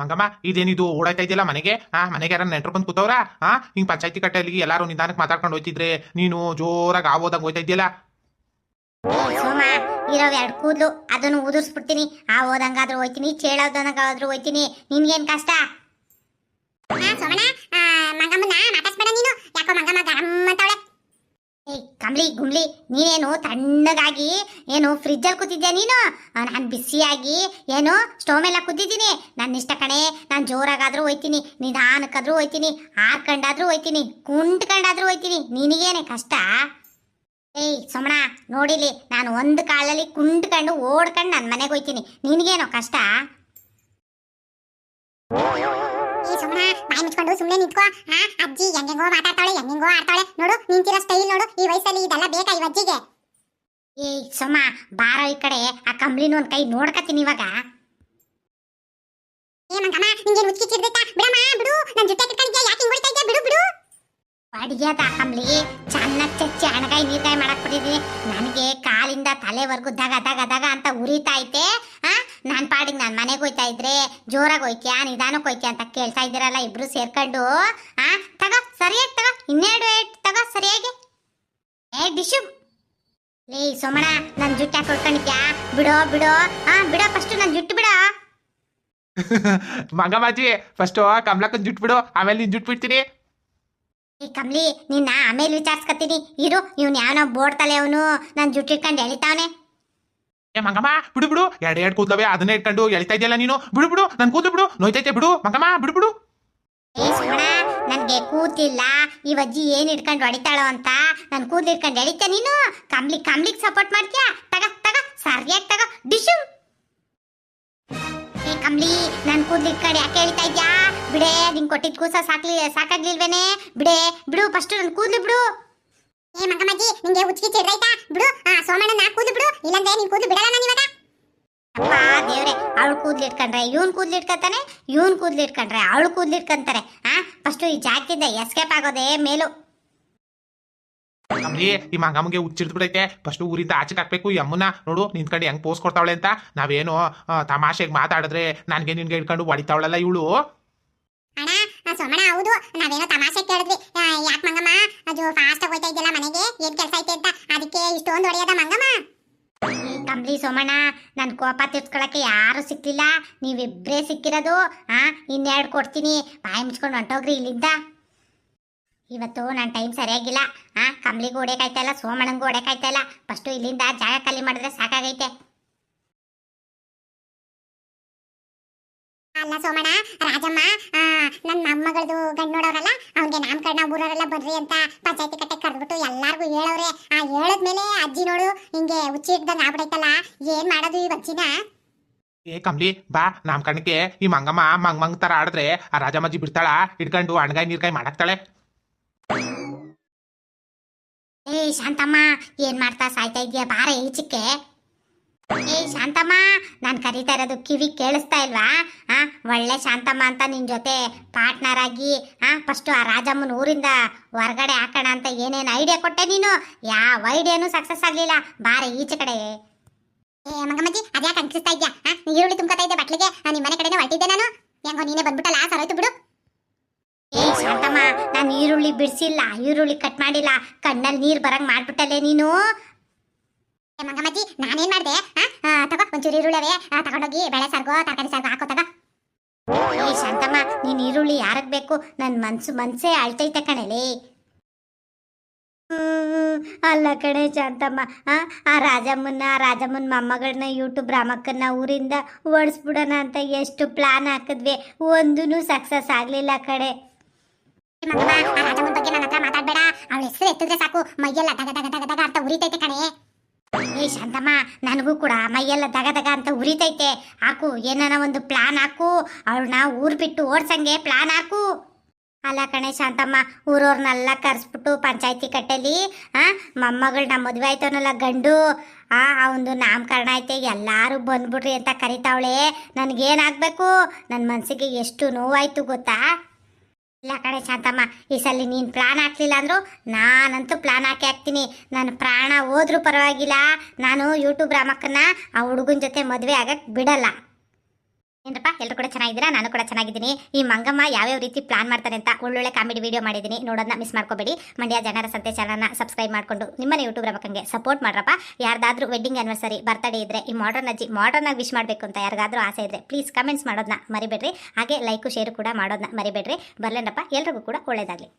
ಮಂಗಮ್ಮ, ಇದೇನಿದು ಓಡಾಯ್ತಾ ಇದೆಯಲ್ಲ ಮನೆಗೆ? ಆ, ಮನೆಗೆ ಯಾರ ನೆಂಟ್ರು ಬಂದು ಕೂತವ್ರ? ಆ ಹಿಂಗ್ ಪಂಚಾಯತಿ ಕಟ್ಟೆಯಲ್ಲಿ ಎಲ್ಲಾರು ನಿಧಾನಕ್ಕೆ ಮಾತಾಡ್ಕೊಂಡು ಹೋಯ್ತಿದ್ರೆ ನೀನು ಜೋರಾಗಿ ಆಗೋದಂಗ್ ಹೋಯ್ತಾ ಇದೆಯಲ್ಲ ಏ ಇರೋ ಎರಡು ಕೂದಲು, ಅದನ್ನು ಉದುರಿಸ್ಬಿಡ್ತೀನಿ. ಆ ಓದಂಗಾದ್ರೂ ಹೋಯ್ತೀನಿ, ಚೇಳೋದಂಗಾದ್ರೂ ಹೋಯ್ತೀನಿ. ನಿನ್ಗೇನ್ ಕಷ್ಟ? ಮಂಗಮ್ಮನ ನೀನು ಯಾಕೋ ಮಂಗಮ್ಮ ಗರಂ ಅಂತವಳೆ ಗುಂಬ್ಳಿ ಗುಮ್ಲಿ ನೀನೇನು ತಣ್ಣಗಾಗಿ, ಏನು ಫ್ರಿಜ್ಜಲ್ಲಿ ಕೂತಿದ್ಯಾ ನೀನು? ನಾನು ಬಿಸಿಯಾಗಿ ಏನು ಸ್ಟೋವ್ ಎಲ್ಲ ಕೂತಿದ್ದೀನಿ. ನನ್ನ ಇಷ್ಟ ಕಣೆ, ನಾನು ಜೋರಾಗಾದ್ರೂ ಹೋಯ್ತೀನಿ, ನಿಧಾನಕ್ಕಾದ್ರೂ ಹೋಯ್ತೀನಿ ಹಾಕೊಂಡಾದ್ರೂ ಹೋಯ್ತೀನಿ, ಕುಂಟ್ಕೊಂಡಾದರೂ ಹೋಯ್ತೀನಿ. ನಿನಗೇನೆ ಕಷ್ಟ? ಏಯ್ ಸೋಮಣ ನೋಡಿಲಿ, ನಾನು ಒಂದು ಕಾಲಲ್ಲಿ ಕುಂಟ್ಕೊಂಡು ಓಡ್ಕೊಂಡು ನನ್ನ ಮನೆಗೆ ಹೋಯ್ತೀನಿ. ನಿನಗೇನೋ ಕಷ್ಟ? ಬಾಯಿ ಮುಚ್ಕೊಂಡು ಸುಮ್ಮನೆ ನಿಂತ್ಕೋ. ಹಾ ಅಜ್ಜಿ ಹೆಂಗೆಂಗೋ ಮಾತಾಡ್ತಾಳೆ, ಹೆಂಗೆಂಗೋ ಆಡ್ತಾಳೆ. ನೋಡು, ನಿಂತಿರೋ ಸ್ಟೈಲ್ ನೋಡು, ಈ ವಯಸ್ಸಲ್ಲಿ ಇದೆಲ್ಲ ಬೇಕಾ ಈ ಅಜ್ಜಿಗೆ? ಏಯ್ ಸೋಮ ಬಾರೋ ಈ ಕಡೆ. ಆ ಕಂಬ್ಳಿನ ಒಂದ್ ಕೈ ನೋಡ್ಕತೀನಿ ಇವಾಗ. ಏ, ಮಂಗಮ್ಮ ನಿಂಗೆ ಮುಚ್ಚಿ ಚಿರ್ದೈತಾ ಬಿಡಮ್ಮ, ಬಿಡು. ನನ್ನ ಜೊತೆ ಕಿಟ್ಕೊಂಡಿದ್ಯಾ ಯಾಕೆ ಹಿಂಗ್ ಹೊಡಿತಾ ಬಿಡು ಬಿಡು. ಅಡಿಗೆದ ಕಂಬ್ಳಿ. ಚೆನ್ನಾಗಿ ಚಚ್ಚಿ ಹಣಗಾಯಿ ನೀರ್ಗಾಯಿ ಮಾಡಕ್ ಬಿಟ್ಟಿದ್ದೀನಿ ನನಗೆ ಕಾಲಿಂದ ತಲೆವರೆಗೂ ದಗ ದಗ ದಗ ಅಂತ ಉರಿತಾ ಐತೆ. ಮನೆಗೆ ಹೋಯ್ತಾ ಇದ್ರೆ ಜೋರಾಗಿ ಹೋಯ್ತ್ಯಾ? ನಿಧಾನಕ್ಕೆ ಹೋಯ್ತ್ಯಾ ಅಂತ ಕೇಳ್ತಾ ಇದ್ದೀರಲ್ಲ ಇಬ್ರು ಸೇರ್ಕೊಂಡು. ಆ ತಗೋ ಸರಿಯಾಗಿ ತಗೋ. ಇನ್ನೆರಡು ಏಟ್ ತಗೋ ಸರಿಯಾಗಿ. ಏ ಡಿಶು. ಲೇ ಸೋಮಣ ನನ್ ಜುಟ್ಟ ಯಾಕೆ ಹೊಡ್ಕೊಂಡಿದ್ಯಾ? ಬಿಡೋ ಬಿಡೋ. ಹಾ ಬಿಡೋ ಫಸ್ಟ್ ನನ್ನ ಜುಟ್ಟು ಬಿಡೋ. ಮಂಗಮ್ಮಾಜಿ ಫಸ್ಟ್ ಕಮಲಕ್ಕನ್ ಜುಟ್ ಬಿಡು ಆಮೇಲೆ ನೀನ್ ಜುಟ್ ಬಿಡ್ತೀನಿ. ಈ ಕಮ್ಲಿ ನಿನ್ನ ಆಮೇಲೆ ವಿಚಾರಿಸ್ಕತ್ತೀನಿ. ಇರು ಇವ್ನು ಯಾವನೋ ಬೋಡ್ತಲೆ ಅವನು. ನನ್ ಜುಟ್ಟು ಇಟ್ಕೊಂಡು ಎಳಿತಾವನೆ. ಏ ಮಂಗಮ್ಮ, ಬಿಡು ಬಿಡು. ಎರಡು ಎರಡ್ ಕೂದ್ಲವೆ, ಅದನ್ನೇ ಇಟ್ಕೊಂಡು ಎಳಿತಾ ಇದೆಯಲ್ಲ ನೀನು? ಬಿಡು ಬಿಡು, ನನ್ ಕೂತು ಬಿಡು. ನೋಯ್ತೈತೆ, ಬಿಡು. ಮಂಗಮ್ಮ, ಬಿಡು ಬಿಡು. ಏ ಸುಮಣ, ನನ್ಗೆ ಕೂತಿಲ್ಲ. ಈ ಅಜ್ಜಿ ಏನ್ ಇಟ್ಕೊಂಡು ಹೊಡಿತಾಳೋ ಅಂತ. ನನ್ ಕೂದ್ಲು ಇಟ್ಕೊಂಡು ಎಳಿತ ನೀನು? ಕಂಬ್ಲಿ ಕಂಬ್ಲಿಗ್ ಸಪೋರ್ಟ್ ಮಾಡ್ತೀಯಾ? ತಗ ತಗ, ಸರಿಯಾಗಿ ತಗ. ಡಿಶು. ಏ ಕಂಬ್ಲಿ ನನ್ ಕೂದ್ಲು ಇಟ್ಕೊಂಡು ಯಾಕೆ ಎಳಿತಾ ಇದ್ಯಾ? ಬಿಡೆ ನಿನ್ ಕೊಟ್ಟಿದ್ ಕೂಸ ಸಾಕ್ಲಿ, ಸಾಕಾಗ್ಲಿಲ್ವೇನೆ? ಬಿಡೆ, ಬಿಡು ಫಸ್ಟ್ ನನ್ ಕೂದ್ಲು ಬಿಡು. ಏ ಮಂಗಮ್ಮಜ್ಜಿ ನಿಂಗೆ ಉಚ್ಕಿ ಚಿಡ್ರೈತಾ ಬಿಡು. ಆ ಸೋಮಣ್ಣ ನಾ ಕೂದ್ಲು ಬಿಡು. ಇಲ್ಲಂದ್ರೆ ನೀನ್ ಕೂದ್ಲು ಬಿಡಲ್ಲ ನಾನು ಇವಾಗ. ಅಪ್ಪಾ ದೇವ್ರೆ ಅವಳು ಕೂದ್ಲು ಇಟ್ಕೊಂಡ್ರೆ ಇವನ್ ಕೂದ್ಲು ಇಟ್ಕೊಂತಾನೆ ಇವನ್ ಕೂದ್ಲು ಇಟ್ಕೊಂಡ್ರೆ ಅವಳು ಕೂದ್ಲು ಇಟ್ಕೊಂತಾರೆ. ಆ ಫಸ್ಟ್ ಈ ಜಾಕಿಂದ ಎಸ್ಕೇಪ್ ಆಗೋದೇ ಮೇಲು. ಕಮ್ಲಿ ಈ ಮಂಗಮ್ಮಗೆ ಹುಚ್ಚಿಡ್ದು ಬಿಡೈತೆ ಫಸ್ಟ್ ಊರಿಂದ ಆಚೆಗೆ ಹಾಕ್ಬೇಕು. ಈ ಅಮ್ಮನ ನೋಡು ನಿಂತ್ಕೊಂಡು ಹೆಂಗ್ ಪೋಸ್ ಕೊಡ್ತಾವಳೆ ಅಂತ. ನಾವೇನು ತಮಾಷೆಗೆ ಮಾತಾಡಿದ್ರೆ ನನ್ಗೆ ನಿನ್ಗೆ ಇಟ್ಕೊಂಡು ಹೊಡಿತಾವಳಲ್ಲ ಇವಳು. ಅಣ್ಣ ಸೋಮಣ್ಣ ಹೌದು. ನಾವೇನೋ ತಮಾಷೆ ಕೇಳಿದ್ವಿ. ಮಂಗಮ್ಮ ಫಾಸ್ಟ್ ಆಗಿ ಹೋಯ್ತಾ ಇದೆಯಲ್ಲ ಮನೆಗೆ? ಏನ್ ಕೆಲಸ ಐತೆ ಅಂತ? ಅದಕ್ಕೆ ಇಷ್ಟೊಂದು ಹೊಡೆಯದ ಮಂಗಮ್ಮ? ಕಂಬ್ಲಿ ಸೋಮಣ್ಣ ನನ್ನ ಕೋಪ ತಿರ್ಸ್ಕೊಳಕ್ಕೆ ಯಾರು ಸಿಕ್ಕಿಲ್ಲ ನೀವಿಬ್ರೇ ಸಿಕ್ಕಿರೋದು, ಆ? ಇನ್ನೆರಡು ಕೊಡ್ತೀನಿ. ಬಾಯಿ ಮುಚ್ಕೊಂಡು ಹೊಂಟೋಗ್ರಿ ಇಲ್ಲಿಂದ. ಇವತ್ತು ನನ್ನ ಟೈಮ್ ಸರಿಯಾಗಿಲ್ಲ. ಆ ಕಂಬ್ಲಿಗೂ ಹೊಡೆಯಕಾಯ್ತಾ ಇಲ್ಲ, ಸೋಮಣ್ಣಂಗೂ ಹೊಡೆಯಕಾಯ್ತಾ ಇಲ್ಲ. ಫಸ್ಟು ಇಲ್ಲಿಂದ ಜಾಗ ಖಾಲಿ ಮಾಡಿದ್ರೆ ಸಾಕಾಗೈತೆ. ಅಲ್ಲ ಸೋಮಣ್ಣ ರಾಜಮ್ಮ ನನ್ನ ಮೊಮ್ಮಗಳದು ಗಂಡು ನೋಡೋರಲ್ಲ ಅವ್ನಿಗೆ ನಾಮಕರಣ ಊರವರೆಲ್ಲ ಬರ್ರಿ ಅಂತ ಪಂಚಾಯತಿ ಕಟ್ಟೆ ಕರೆದ್ಬಿಟ್ಟು ಎಲ್ಲಾರ್ಗೂ ಹೇಳೋರೆ. ಆ ಹೇಳದ್ಮೇಲೆ ಅಜ್ಜಿ ನೋಡು ಹಿಂಗೆ ಹುಚ್ಚಿ ಹಿಡ್ದಂಗ್ ಆಗ್ಬಿಡೈತಲ್ಲ ಏನ್ ಮಾಡೋದು ಈ ಅಜ್ಜಿನ? ಏ ಕಮ್ಲಿ ಬಾ ನಾಮಕರಣಕ್ಕೆ ಈ ಮಂಗಮ್ಮ ಮಂಗ್ ಮಂಗ್ ತರ ಆಡಿದ್ರೆ ಆ ರಾಜಮ್ಮಜ್ಜಿ ಬಿಡ್ತಾಳ? ಇಟ್ಕೊಂಡು ಅಣ್ಗಾಯಿ ನೀರ್ಗಾಯಿ ಮಾಡಾಕ್ತಾಳೆ. ಏ ಶಾಂತಮ್ಮ ಏನ್ ಮಾಡ್ತಾ ಸಾಯ್ತಾ ಇದೆಯಾ ಬಾರ ಈಚಕ್ಕೆ. ಶಾಂತಮ್ಮ ನಾನು ಕರೀತಾ ಇರೋದು ಕಿವಿ ಕೇಳಿಸ್ತಾ ಇಲ್ವಾ? ಆ ಒಳ್ಳೆ ಶಾಂತಮ್ಮ ಅಂತ ನಿನ್ ಜೊತೆ ಪಾರ್ಟ್ನರ್ ಆಗಿ ಆ ಫಸ್ಟ್ ಆ ರಾಜಮ್ಮನ ಊರಿಂದ ಹೊರಗಡೆ ಹಾಕೋಣ ಅಂತ ಏನೇನು ಐಡಿಯಾ ಕೊಟ್ಟೆ ನೀನು? ಯಾವ ಐಡಿಯಾನು ಸಕ್ಸಸ್ ಆಗಲಿಲ್ಲ. ಬಾರೆ ಈಚೆ ಕಡೆ. ಏ ಮಂಗಮ್ಮಜ್ಜಿ ಅದ್ಯಾಕೆ ಅಂಕಿಸ್ತಾ ಇದ್ಯಾ? ಈರುಳ್ಳಿ ತುಂಬ್ಕೊತಾ ಇದ್ದೆ ಬಟ್ಲಿಗೆ. ನಿಮ್ಮ ಮನೆ ಕಡೆನೇ ಹೊರಟಿದ್ದೆ ನಾನು. ಹೆಂಗೋ ನೀನೇ ಬಂದ್ಬಿಟ್ಟಲ್ಲ ಸರೋಯ್ತು ಬಿಡು. ಏ ಶಾಂತಮ್ಮ ನಾನು ಈರುಳ್ಳಿ ಬಿಡಿಸಿಲ್ಲ ಈರುಳ್ಳಿ ಕಟ್ ಮಾಡಿಲ್ಲ. ಕಣ್ಣಲ್ಲಿ ನೀರು ಬರಂಗೆ ಮಾಡ್ಬಿಟ್ಟಲ್ಲೇ ನೀನು? ಮಂಗಮ್ಮಜ್ಜಿ ನಾನೇನ್ ಮಾಡ್ದೆ? ತಗೋ ಒಂಚೂರು ಈರುಳ್ಳಿವೆ. ತಗೊಂಡೋಗಿ ಬೆಳೆ ಸಾರ್ಗೋ ತರಕಾರಿ ಸಾರ್ಗೋ ಹಾಕೋ ತಗೋ ಏ ಶಾಂತಮ್ಮ ನೀನ್ ಈರುಳ್ಳಿ ಯಾರಕ್ ಬೇಕು? ನನ್ ಮನ್ಸು ಮನ್ಸೇ ಅಳ್ತೈತೆ ಕಣಲೆ ಅಲ್ಲ ಕಣೆ ಶಾಂತಮ್ಮ ಆ, ರಾಜಮ್ಮನ್ನ ರಾಜಮ್ಮನ ಮೊಮ್ಮಗಳನ್ನ ಯೂಟ್ಯೂಬ್ ರಾಮಕ್ಕನ್ನ ಊರಿಂದ ಓಡಿಸ್ಬಿಡೋಣ ಅಂತ ಎಷ್ಟು ಪ್ಲಾನ್ ಹಾಕಿದ್ವಿ. ಒಂದೂ ಸಕ್ಸಸ್ ಆಗ್ಲಿಲ್ಲ ಕಡೆ ರಾಜಮ್ಮನ ಬಗ್ಗೆ ನನ್ನ ಹತ್ರ ಮಾತಾಡ್ಬೇಡ. ಅವಳ ಹೆಸರು ಎತ್ತಿದ್ರೆ ಸಾಕು. ಮೈಯೆಲ್ಲ ಅಂತ ಉರಿತೈತೆ ಕಣೆ. ಏ ಶಾಂತಮ್ಮ, ನನಗೂ ಕೂಡ ಮೈಯೆಲ್ಲ ದಗ ದಗ ಅಂತ ಉರಿತೈತೆ. ಹಾಕು, ಏನಾನ ಒಂದು ಪ್ಲಾನ್ ಹಾಕು. ಅವಳನ್ನ ಊರ್ ಬಿಟ್ಟು ಓಡ್ಸಂಗೆ ಪ್ಲಾನ್ ಹಾಕು. ಅಲ್ಲ ಕಣೆ ಶಾಂತಮ್ಮ ಊರವ್ರನ್ನೆಲ್ಲ ಕರೆಸ್ಬಿಟ್ಟು ಪಂಚಾಯತಿ ಕಟ್ಟಲಿ ಮೊಮ್ಮಗಳನ್ನ ಮದುವೆ ಆಯ್ತವನಲ್ಲ ಗಂಡು. ಆ ಒಂದು ನಾಮಕರಣ ಐತೆ, ಎಲ್ಲಾರು ಬಂದ್ಬಿಡ್ರಿ ಅಂತ ಕರಿತಾವಳೆ. ನನಗೇನಾಗಬೇಕು ನನ್ನ ಮನಸ್ಸಿಗೆ ಎಷ್ಟು ನೋವಾಯ್ತು ಗೊತ್ತಾ? ಇಲ್ಲ ಕಡೆ ಶಾಂತಮ್ಮ, ಈ ಸಲ ನೀನು ಪ್ಲಾನ್ ಹಾಕ್ಲಿಲ್ಲ ಅಂದ್ರು ನಾನಂತೂ ಪ್ಲಾನ್ ಹಾಕಿ ಹಾಕ್ತೀನಿ. ನನ್ನ ಪ್ರಾಣ ಹೋದ್ರೂ ಪರವಾಗಿಲ್ಲ. ನಾನು ಯೂಟ್ಯೂಬ್ ರಾಮಕ್ಕನ್ನ ಆ ಹುಡುಗನ ಜೊತೆ ಮದುವೆ ಆಗಕ್ಕೆ ಬಿಡಲ್ಲ. ಏನಪ್ಪ ಎಲ್ಲರೂ ಕೂಡ ಚೆನ್ನಾಗಿದ್ದೀರಾ? ನಾನು ಕೂಡ ಚೆನ್ನಾಗಿದ್ದೀನಿ. ಈ ಮಂಗಮ್ಮ ಯಾವ್ಯಾವ ರೀತಿ ಪ್ಲಾನ್ ಮಾಡ್ತಾರೆ ಅಂತ ಒಳ್ಳೊಳ್ಳೆ ಕಾಮಿಡಿ ವಿಡಿಯೋ ಮಾಡಿದ್ದೀನಿ. ನೋಡೋದನ್ನ ಮಿಸ್ ಮಾಡ್ಕೋಬೇಡಿ. ಮಂಡ್ಯ ಜನರ ಸಂತೆ ಚಾನಲ್ನ ಸಬ್ಸ್ಕ್ರೈಬ್ ಮಾಡ್ಕೊಂಡು ನಿಮ್ಮನ್ನ ಯೂಟ್ಯೂಬ್ ರಮಕಂಗೆ ಸಪೋರ್ಟ್ ಮಾಡ್ರಪ್ಪ. ಯಾರ್ದಾದ್ರೂ ವೆಡ್ಡಿಂಗ್ ಆನಿವರ್ಸರಿ ಬರ್ತಡೇ ಇದ್ರೆ ಈ ಮಾಡರ್ನ್ ಅಜ್ಜಿ ಮಾಡರ್ನ್ ಆಗಿ ವಿಶ್ ಮಾಡಬೇಕು ಅಂತ ಯಾರಿಗಾದ್ರೂ ಆಸೆ ಇದ್ದರೆ ಪ್ಲೀಸ್ ಕಮೆಂಟ್ಸ್ ಮಾಡೋದನ್ನ ಮರಿಬೇಡ್ರಿ. ಹಾಗೆ ಲೈಕು ಶೇರು ಕೂಡ ಮಾಡೋದನ್ನ ಮರಿಬೇಡ್ರಿ. ಬರ್ಲೇನಪ್ಪ? ಎಲ್ರಿಗೂ ಕೂಡ ಒಳ್ಳೇದಾಗಲಿ.